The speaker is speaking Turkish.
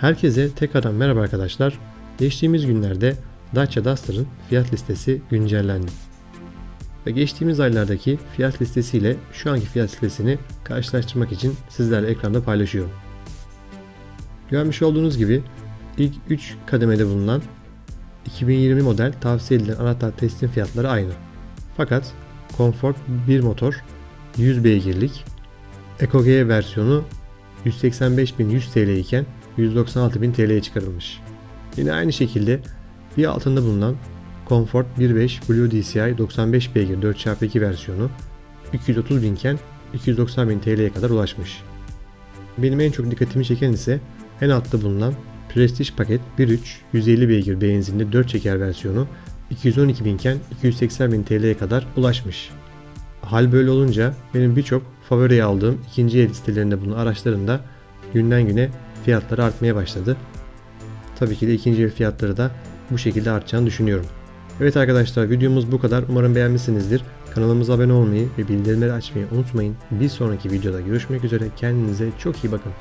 Herkese tekrardan merhaba arkadaşlar. Geçtiğimiz günlerde Dacia Duster'ın fiyat listesi güncellendi. Ve geçtiğimiz aylardaki fiyat listesiyle şu anki fiyat listesini karşılaştırmak için sizlerle ekranda paylaşıyorum. Görmüş olduğunuz gibi ilk 3 kademede bulunan 2020 model tavsiye edilen anahtar teslim fiyatları aynı. Fakat Comfort 1 motor 100 beygirlik EcoG versiyonu 185.100 TL iken 196.000 TL'ye çıkarılmış. Yine aynı şekilde bir altında bulunan Comfort 1.5 Blue DCI 95 beygir 4x2 versiyonu 230.000 iken 290.000 TL'ye kadar ulaşmış. Benim en çok dikkatimi çeken ise en altta bulunan Prestige paket 1.3 150 beygir benzinli 4 çeker versiyonu 212.000 iken 280.000 TL'ye kadar ulaşmış. Hal böyle olunca benim birçok favori aldığım ikinci el sitelerinde bulunan araçların da günden güne fiyatları artmaya başladı. Tabii ki de ikinci el fiyatları da bu şekilde artacağını düşünüyorum. Evet arkadaşlar videomuz bu kadar. Umarım beğenmişsinizdir. Kanalımıza abone olmayı ve bildirimleri açmayı unutmayın. Bir sonraki videoda görüşmek üzere. Kendinize çok iyi bakın.